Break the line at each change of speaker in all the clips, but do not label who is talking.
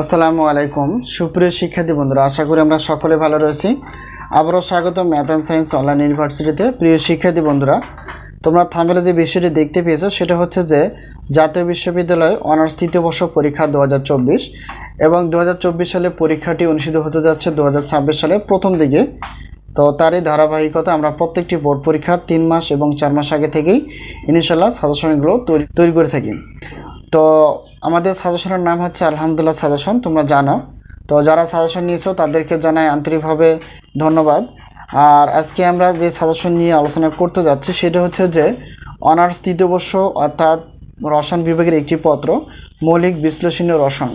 আসসালামু আলাইকুম। সুপ্রিয় শিক্ষার্থী বন্ধুরা, আশা করি আমরা সকলে ভালো রয়েছি। আবারও স্বাগত ম্যাথ অ্যান্ড সায়েন্স অনলাইন ইউনিভার্সিটিতে। প্রিয় শিক্ষার্থী বন্ধুরা, তোমরা থামেলে যে বিষয়টি দেখতে পেয়েছ, সেটা হচ্ছে যে জাতীয় বিশ্ববিদ্যালয় অনার্স তৃতীয় বর্ষ পরীক্ষা দু হাজার চব্বিশ এবং দু হাজার চব্বিশ সালে পরীক্ষাটি অনুষ্ঠিত হতে যাচ্ছে দু হাজার ছাব্বিশ সালে প্রথম দিকে। তো তারই ধারাবাহিকতা আমরা প্রত্যেকটি বোর্ড পরীক্ষার তিন মাস এবং চার মাস আগে থেকেই ইনশাল্লাহ সাজেশনগুলো তৈরি তৈরি করে থাকি। তো আমাদের সাজেশনের নাম হচ্ছে আলহামদুলিল্লাহ সাজেশন, তোমরা জানো। তো যারা সাজেশন নিয়েছো, তাদেরকে জানাই আন্তরিকভাবে ধন্যবাদ। আর আজকে আমরা যে সাজেশন নিয়ে আলোচনা করতে যাচ্ছি, সেটা হচ্ছে যে অনার্স তৃতীয় বর্ষ অর্থাৎ রসায়ন বিভাগের একটি পত্র, মৌলিক বিশ্লেষণীয় রসায়ন।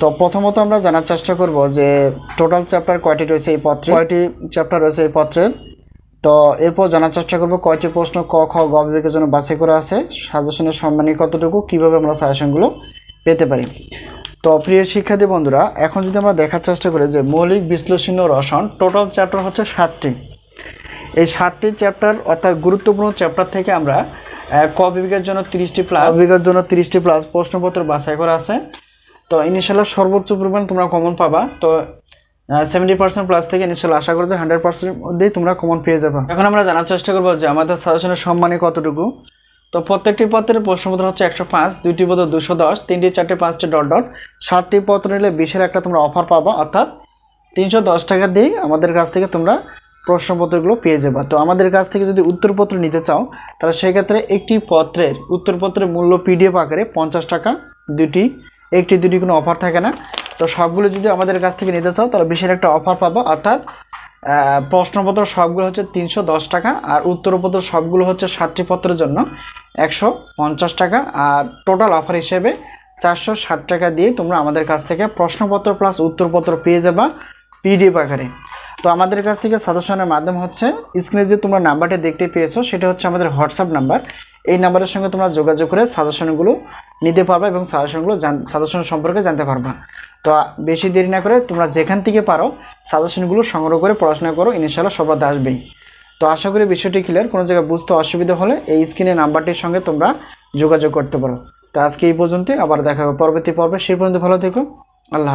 তো প্রথমত আমরা জানার চেষ্টা করব যে টোটাল চ্যাপ্টার কয়টি রয়েছে এই পত্রে? কয়টি চ্যাপ্টার রয়েছে এই পত্রের তো এরপর জানার চেষ্টা করব কয়টি প্রশ্ন ক, খ, গ বিভাগের জন্য বাছাই করা আছে, সাজেশনের সম্মানী কতটুকু, কীভাবে আমরা সাজেশনগুলো পেতে পারি? তো প্রিয় শিক্ষার্থী বন্ধুরা, এখন যদি আমরা দেখার চেষ্টা করি যে মৌলিক বিশ্লেষণ ও রসায়ন টোটাল চ্যাপ্টার হচ্ছে সাতটি। এই সাতটি চ্যাপ্টার অর্থাৎ গুরুত্বপূর্ণ চ্যাপ্টার থেকে আমরা ক বিভাগের জন্য তিরিশটি প্লাস বিভাগের জন্য তিরিশটি প্লাস প্রশ্নপত্র বাছাই করা আছে। তো ইনিশিয়াল সর্বোচ্চ পরিমাণ তোমরা কমন পাবা। তো সেভেন্টি পার্সেন্ট প্লাস থেকে ইনিশিয়াল আশা করছি হান্ড্রেড পার্সেন্ট মধ্যেই তোমরা কমন পেয়ে যাবে। এখন আমরা জানার চেষ্টা করব যে আমাদের সাজেশনের সম্মানে কতটুকু। তো প্রত্যেকটি পত্রের প্রশ্নপত্র হচ্ছে একশো পাঁচ, দুইটি পত্র দুশো দশ, তিনটি, চারটে, পাঁচটি, ডট ডট। ষাটটি পত্র নিলে বিশের একটা তোমরা অফার পাবা, অর্থাৎ তিনশো দশ টাকা দিয়ে আমাদের কাছ থেকে তোমরা প্রশ্নপত্রগুলো পেয়ে যাবে। তো আমাদের কাছ থেকে যদি উত্তরপত্র নিতে চাও, তাহলে সেক্ষেত্রে একটি পত্রের উত্তরপত্রের মূল্য পিডিএফ আকারে পঞ্চাশ টাকা দুটি একটি দুটি কোনো অফার থাকে না। তো সবগুলো যদি আমাদের কাছ থেকে নিতে চাও, তাহলে বিশেষ একটা অফার পাবো। অর্থাৎ প্রশ্নপত্র সবগুলো হচ্ছে তিনশো দশ টাকা, আর উত্তরপত্র সবগুলো হচ্ছে ষাটটি পত্রের জন্য একশো পঞ্চাশ টাকা। আর টোটাল অফার হিসেবে চারশো ষাট টাকা দিয়ে তোমরা আমাদের কাছ থেকে প্রশ্নপত্র প্লাস উত্তরপত্র পেয়ে যাবা পিডিএফ আকারে। তো আমাদের কাছ থেকে সাজেশনের মাধ্যম হচ্ছে স্ক্রিনে যে তোমরা নাম্বারটি দেখতে পেয়েছ, সেটা হচ্ছে আমাদের হোয়াটসঅ্যাপ নাম্বার এই নাম্বারের সঙ্গে তোমরা যোগাযোগ করে সাজেশনগুলো নিতে পারবা এবং সাজেশনগুলো সাজেশন সম্পর্কে জানতে পারবা। তো বেশি দেরি না করে তোমরা যেখান থেকে পারো, সাজেশনগুলো সংগ্রহ করে পড়াশোনা করো ইনশাল্লাহ সবার আসবেই তো আশা করি বিষয়টি ক্লিয়ার কোনো জায়গায় বুঝতে অসুবিধা হলে এই স্ক্রিনে নাম্বারটির সঙ্গে তোমরা যোগাযোগ করতে পারো। তো আজকে এই পর্যন্তই, আবার দেখা হবে পরবর্তী পর্বে, সেই পর্যন্ত ভালো থেকো, আল্লাহ হাফিজ।